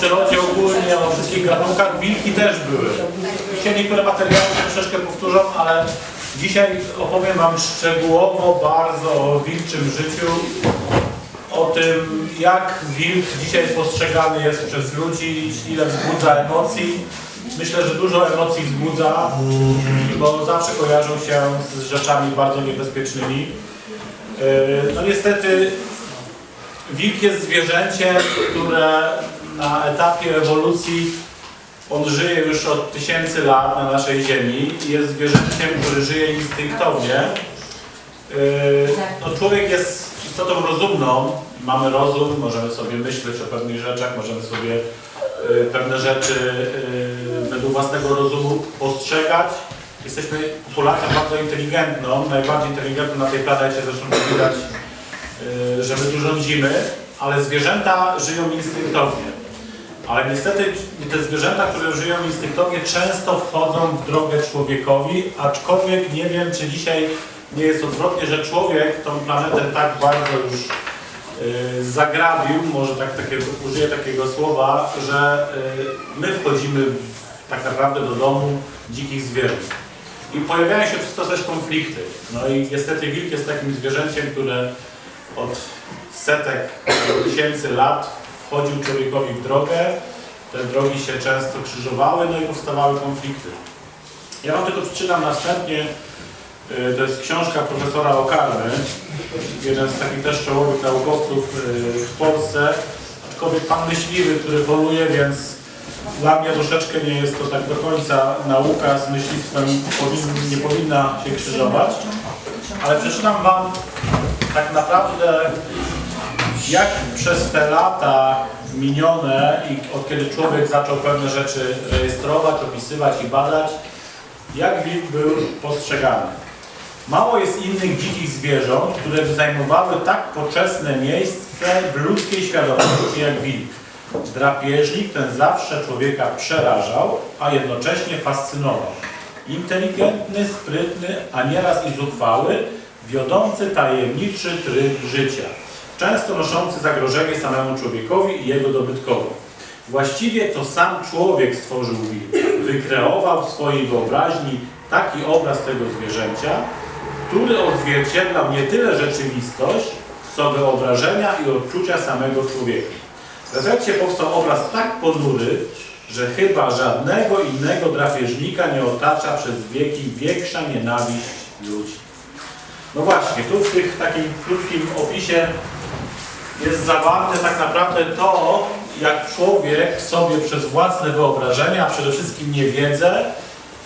przyrodzie ogólnie, o wszystkich gatunkach, wilki też były. Dzisiaj niektóre materiały troszeczkę powtórzą, ale dzisiaj opowiem Wam szczegółowo bardzo o wilczym życiu, o tym jak wilk dzisiaj postrzegany jest przez ludzi, ile wzbudza emocji. Myślę, że dużo emocji wzbudza, bo zawsze kojarzą się z rzeczami bardzo niebezpiecznymi. Yy, No niestety wilk jest zwierzęciem, które na etapie ewolucji on żyje już od tysięcy lat na naszej ziemi i jest zwierzęciem, który żyje instynktownie. Yy, No, człowiek jest istotą rozumną, mamy rozum, możemy sobie myśleć o pewnych rzeczach, możemy sobie yy, pewne rzeczy yy, według własnego rozumu postrzegać. Jesteśmy populacją bardzo inteligentną, najbardziej inteligentną na tej planecie, zresztą widać, że my tu rządzimy, ale zwierzęta żyją instynktownie. Ale niestety te zwierzęta, które żyją instynktownie, często wchodzą w drogę człowiekowi, aczkolwiek nie wiem, czy dzisiaj nie jest odwrotnie, że człowiek tą planetę tak bardzo już y, zagrabił, może tak takie, użyję takiego słowa, że y, my wchodzimy tak naprawdę do domu dzikich zwierząt. I pojawiają się przez to też konflikty. No i niestety wilk jest takim zwierzęciem, które od setek tysięcy lat wchodził człowiekowi w drogę, te drogi się często krzyżowały, no i powstawały konflikty. Ja Wam tylko przeczytam następnie, y, to jest książka profesora Okarny, jeden z takich też czołowych naukowców y, w Polsce, aczkolwiek pan myśliwy, który poluje, więc dla mnie troszeczkę nie jest to tak do końca nauka z myśliwstwem, powin, nie powinna się krzyżować, ale przeczytam Wam tak naprawdę jak przez te lata minione i od kiedy człowiek zaczął pewne rzeczy rejestrować, opisywać i badać, jak wilk był postrzegany. Mało jest innych dzikich zwierząt, które zajmowały tak poczesne miejsce w ludzkiej świadomości jak wilk. Drapieżnik ten zawsze człowieka przerażał, a jednocześnie fascynował. Inteligentny, sprytny, a nieraz i zuchwały, wiodący tajemniczy tryb życia często noszący zagrożenie samemu człowiekowi i jego dobytkowi. Właściwie to sam człowiek stworzył wilka. Wykreował w swojej wyobraźni taki obraz tego zwierzęcia, który odzwierciedlał nie tyle rzeczywistość, co wyobrażenia i odczucia samego człowieka. W efekcie powstał obraz tak ponury, że chyba żadnego innego drapieżnika nie otacza przez wieki większa nienawiść ludzi. No właśnie, tu w tych takim krótkim opisie jest zawarte tak naprawdę to, jak człowiek sobie przez własne wyobrażenia, a przede wszystkim niewiedzę,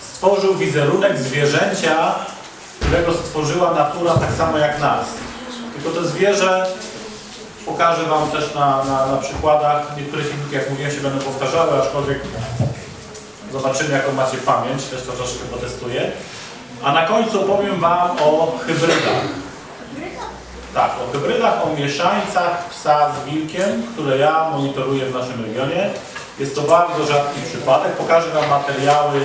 stworzył wizerunek zwierzęcia, którego stworzyła natura tak samo jak nas. Tylko to zwierzę pokażę Wam też na, na, na przykładach. Niektóre filmiki, jak mówiłem, się będą powtarzały, aczkolwiek zobaczymy, jaką macie pamięć, też to troszkę potestuję. A na końcu opowiem Wam o hybrydach. Tak, o hybrydach, o mieszańcach psa z wilkiem, które ja monitoruję w naszym regionie. Jest to bardzo rzadki przypadek. Pokażę Wam materiały,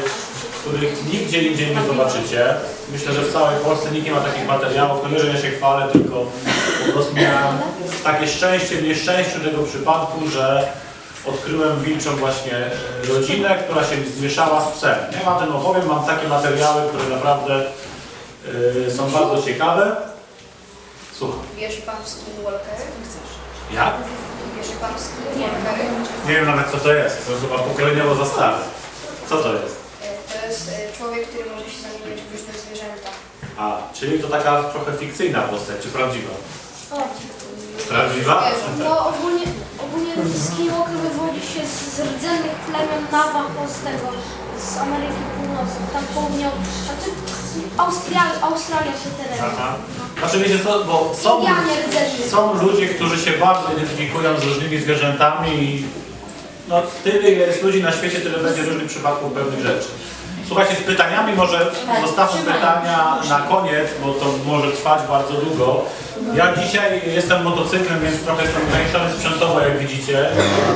których nigdzie indziej nie zobaczycie. Myślę, że w całej Polsce nikt nie ma takich materiałów. To nie, że ja się chwalę, tylko po prostu miałem takie szczęście w nieszczęściu tego przypadku, że odkryłem wilczą właśnie rodzinę, która się zmieszała z psem. Ja Wam ten opowiem, mam takie materiały, które naprawdę e, są bardzo ciekawe. Słucham. Wierzy pan w skinwalkery? Jak? Wierzy pan w skinwalkery? Nie wiem nawet co to jest. To jest chyba pokoleniowo za stare. Co to jest? To jest e, człowiek, który może się zamieniać w różne zwierzęta. A, czyli to taka trochę fikcyjna postać, czy prawdziwa? Prawdziwa? No ogólnie, ogólnie Skinwalker wywodzi się z, z rdzennych plemion Navajo z tego, z Ameryki Północnej, tam południowo, znaczy Australia, Australia się terenie. Aha. Znaczy wiecie co, bo są, Indianie są ludzie, którzy się bardzo identyfikują z różnymi zwierzętami i no tyle ile jest ludzi na świecie, tyle będzie różnych przypadków pewnych rzeczy. Słuchajcie, z pytaniami może zostawmy pytania na koniec, bo to może trwać bardzo długo. Ja dzisiaj jestem motocyklem, więc trochę jestem ograniczony sprzętowo, jak widzicie.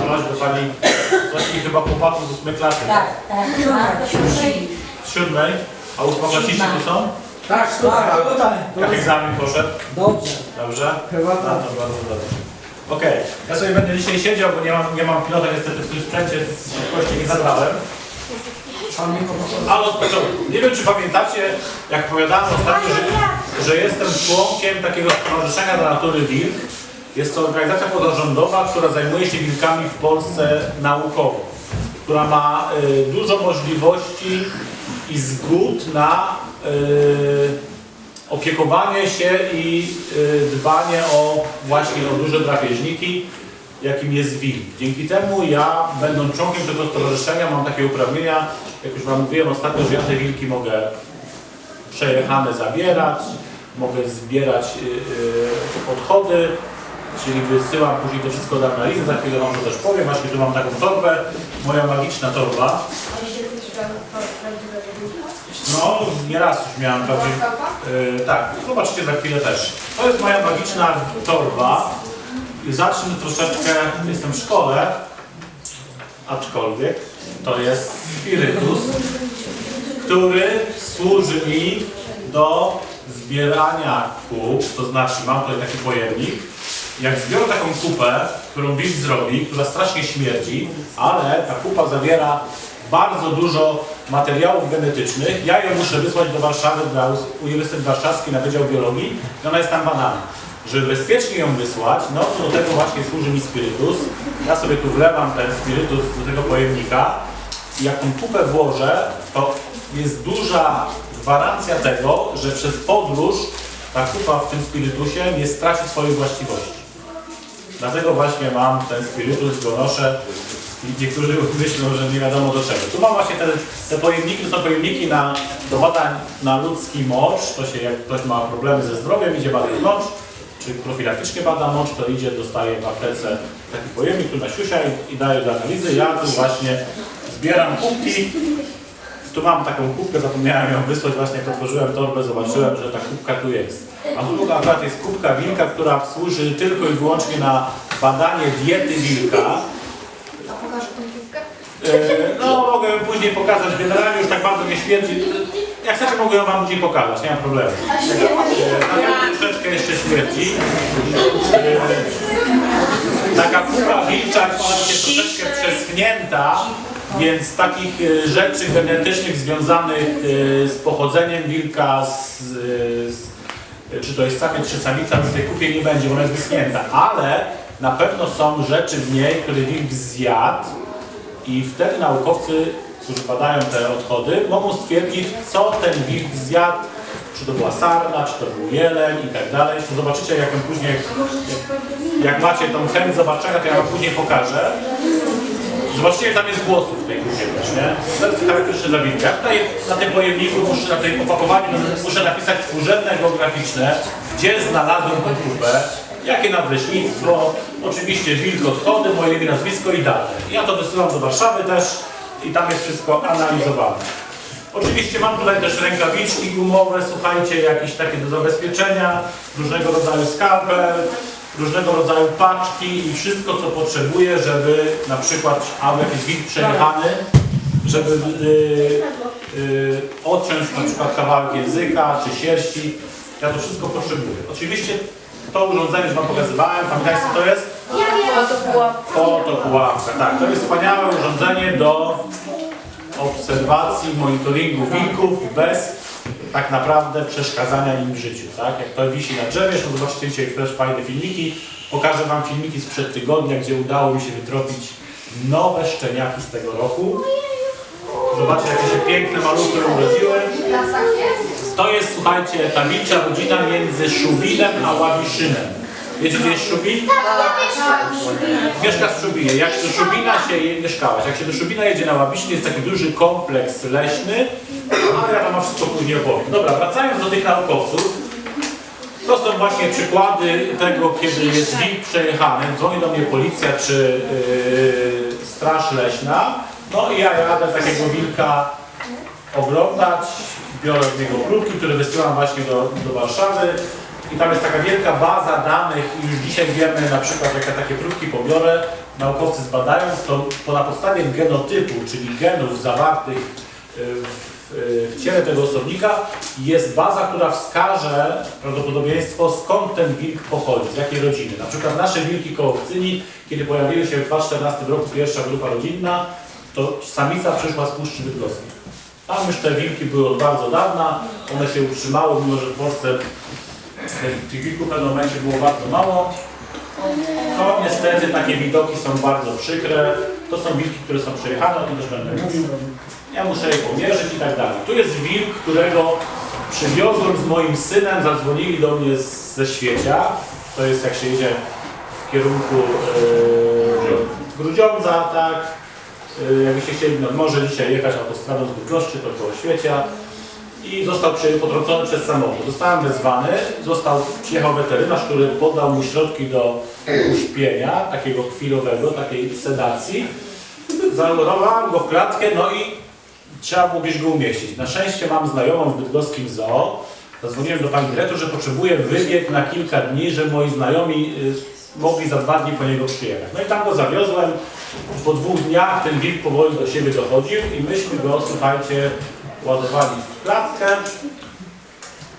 Prośbę pani Zosi chyba chłopaków z ósmej klasy. Tak, tak. Z siódmej. A ósmoklasisty tu są? Tak, słuchaj. Jak egzamin poszedł? Dobrze. Dobrze? Chyba No tak. to bardzo dobrze. Okej, ja sobie będę dzisiaj siedział, bo nie mam, nie mam pilota niestety w tym sprzęcie, z szybkości nie zabrałem. Ale od początku. Nie wiem, czy pamiętacie, jak opowiadałem ostatnio, że, że jestem członkiem takiego Stowarzyszenia dla Natury Wilk. Jest to organizacja pozarządowa, która zajmuje się wilkami w Polsce naukowo, która ma y, dużo możliwości i zgód na y, opiekowanie się i y, dbanie o właśnie o duże drapieżniki, jakim jest wilk. Dzięki temu ja, będąc członkiem tego stowarzyszenia, mam takie uprawnienia, jak już Wam mówiłem ostatnio, że ja te wilki mogę przejechane zabierać, mogę zbierać y, y, odchody, czyli wysyłam później to wszystko do analizy, za chwilę Wam to też powiem, właśnie tu mam taką torbę, moja magiczna torba. No, nieraz już miałem prawdziwie... Yy, tak, zobaczycie za chwilę też. To jest moja magiczna torba. Zacznę troszeczkę, jestem w szkole, aczkolwiek to jest spirytus, który służy mi do zbierania kup, to znaczy mam tutaj taki pojemnik. Jak zbiorę taką kupę, którą wilk zrobi, która strasznie śmierdzi, ale ta kupa zawiera bardzo dużo materiałów genetycznych, ja ją muszę wysłać do Warszawy, na Uniwersytet Warszawski na Wydział Biologii i ona jest tam badana. Żeby bezpiecznie ją wysłać, no to do tego właśnie służy mi spirytus. Ja sobie tu wlewam ten spirytus do tego pojemnika i jak tą kupę włożę, to jest duża gwarancja tego, że przez podróż ta kupa w tym spirytusie nie straci swoich właściwości. Dlatego właśnie mam ten spirytus, go noszę i niektórzy myślą, że nie wiadomo do czego. Tu mam właśnie te, te pojemniki, to są pojemniki na, do badań na ludzki mocz. To się jak ktoś ma problemy ze zdrowiem, idzie badać mocz, czy profilaktycznie bada mocz, to idzie, dostaje w aptece taki pojemnik, tu nasiusia i, i daje do analizy. Ja tu właśnie zbieram kubki. Tu mam taką kubkę, zapomniałem ją wysłać, właśnie jak otworzyłem torbę, zobaczyłem, że ta kubka tu jest. A tu akurat jest kubka wilka, która służy tylko i wyłącznie na badanie diety wilka. A pokażę tą piłkę? E, No, mogę ją później pokazać. Generalnie już tak bardzo nie śmierdzi. Jak chcecie, mogę ją Wam później pokazać, nie mam problemu. E, Natomiast troszeczkę jeszcze śmierdzi. E, Taka kupa wilcza, ona jest troszeczkę przeschnięta, więc takich e, rzeczy genetycznych związanych e, z pochodzeniem wilka, z, z czy to jest samiec, czy samica, w tej kupie nie będzie, bo ona jest wyschnięta. Ale na pewno są rzeczy w niej, które wilk zjadł i wtedy naukowcy, którzy badają te odchody, mogą stwierdzić, co ten wilk zjadł, czy to była sarna, czy to był jeleń i tak dalej. Zobaczycie, jak on później, jak, jak macie tą chemię zobaczenia, to ja wam później pokażę. Zobaczcie, ile tam jest głosów w tej też, nie? To jest charakterystyczne dla wilka. Ja tutaj na tym pojemniku, muszę, na tym opakowaniu muszę napisać współrzędne geograficzne, gdzie znalazłem tę kupę, jakie nadleśnictwo, oczywiście wilk odchody, moje imię, nazwisko i dane. Ja to wysyłam do Warszawy też i tam jest wszystko analizowane. Oczywiście mam tutaj też rękawiczki gumowe, słuchajcie, jakieś takie do zabezpieczenia, różnego rodzaju skalpel, różnego rodzaju paczki i wszystko, co potrzebuję, żeby na przykład, albo jakiś wilk przejechany, żeby y, y, odciąć na przykład kawałek języka czy sierści. Ja to wszystko potrzebuję. Oczywiście to urządzenie już Wam pokazywałem, pamiętajcie co to jest? Fotopułapka, tak. To jest wspaniałe urządzenie do obserwacji, monitoringu wilków bez tak naprawdę przeszkadzania im w życiu, tak? Jak to wisi na drzewie, to zobaczycie dzisiaj też fajne filmiki. Pokażę Wam filmiki sprzed tygodnia, gdzie udało mi się wytropić nowe szczeniaki z tego roku. Zobaczcie, jakie się piękne maluchy urodziły. To jest, słuchajcie, ta wilcza rodzina między Szubinem a Ławiszynem. Wiecie, gdzie jest Szubin? Mieszka w Szubinie. Jak do Szubina się je, mieszkałaś, jak się do Szubina jedzie na Ławiśnie, jest taki duży kompleks leśny, ale ja tam mam wszystko później opowiem. Dobra, wracając do tych naukowców, to są właśnie przykłady tego, kiedy jest wilk przejechany, dzwoni do mnie policja czy yy, straż leśna, no i ja jadę takiego wilka oglądać, biorę z niego próbki, które wysyłam właśnie do, do Warszawy i tam jest taka wielka baza danych i już dzisiaj wiemy na przykład, jak ja takie próbki pobiorę, naukowcy zbadają, to, to na podstawie genotypu, czyli genów zawartych w, w ciele tego osobnika jest baza, która wskaże prawdopodobieństwo skąd ten wilk pochodzi, z jakiej rodziny. Na przykład nasze wilki kołowcyni, kiedy pojawiły się w 2014 roku pierwsza grupa rodzinna, to samica przyszła z Puszczy Bydgoskiej. Tam już te wilki były od bardzo dawna, one się utrzymały, mimo że w Polsce tych- wilków w pewnym momencie było bardzo mało. No niestety takie widoki są bardzo przykre. To są wilki, które są przejechane, o tym też będę mówił. Ja muszę je pomierzyć i tak dalej. Tu jest wilk, którego przywiozłem z moim synem, zadzwonili do mnie z, ze Świecia. To jest jak się jedzie w kierunku yy, Grudziądza, tak. Yy, jakbyście chcieli nad morze dzisiaj jechać autostradą z Bydgoszczy, to koło Świecia. I został przy- potrącony przez samochód. Zostałem wezwany, został, przyjechał weterynarz, który podał mu środki do uśpienia, takiego chwilowego, takiej sedacji. Zamurowałem go w klatkę, no i trzeba było gdzieś go umieścić. Na szczęście mam znajomą w bydgoskim zoo. Zadzwoniłem do pani dyrektor, że potrzebuję wybieg na kilka dni, że moi znajomi y, mogli za dwa dni po niego przyjechać. No i tam go zawiozłem. Po dwóch dniach ten wilk powoli do siebie dochodził i myśmy go, słuchajcie, ładowali w klatkę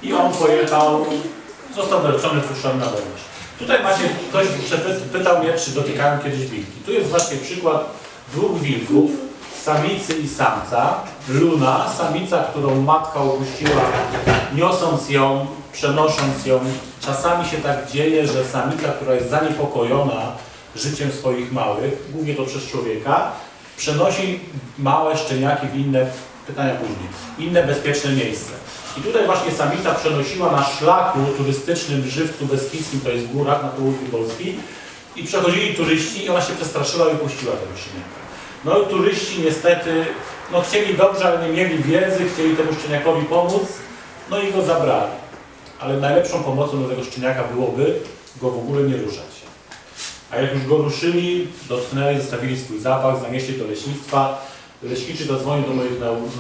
i on pojechał, został wyleczony, wpuszczony na wolność. Tutaj macie, ktoś pytał mnie, czy dotykałem kiedyś wilki. Tu jest właśnie przykład dwóch wilków, samicy i samca. Luna, samica, którą matka opuściła, niosąc ją, przenosząc ją. Czasami się tak dzieje, że samica, która jest zaniepokojona życiem swoich małych, głównie to przez człowieka, przenosi małe szczeniaki w inne, pytania później, inne bezpieczne miejsce. I tutaj właśnie samica przenosiła na szlaku turystycznym w Żywcu Beskidzkim, to jest w górach na południu Polski, i przechodzili turyści i ona się przestraszyła i puściła tego szczeniaka. No i turyści niestety, no chcieli dobrze, ale nie mieli wiedzy, chcieli temu szczeniakowi pomóc, no i go zabrali. Ale najlepszą pomocą dla tego szczeniaka byłoby go w ogóle nie ruszać. A jak już go ruszyli, dotknęli, zostawili swój zapach, zanieśli do leśnictwa. Leśniczy zadzwonił do moich znajomych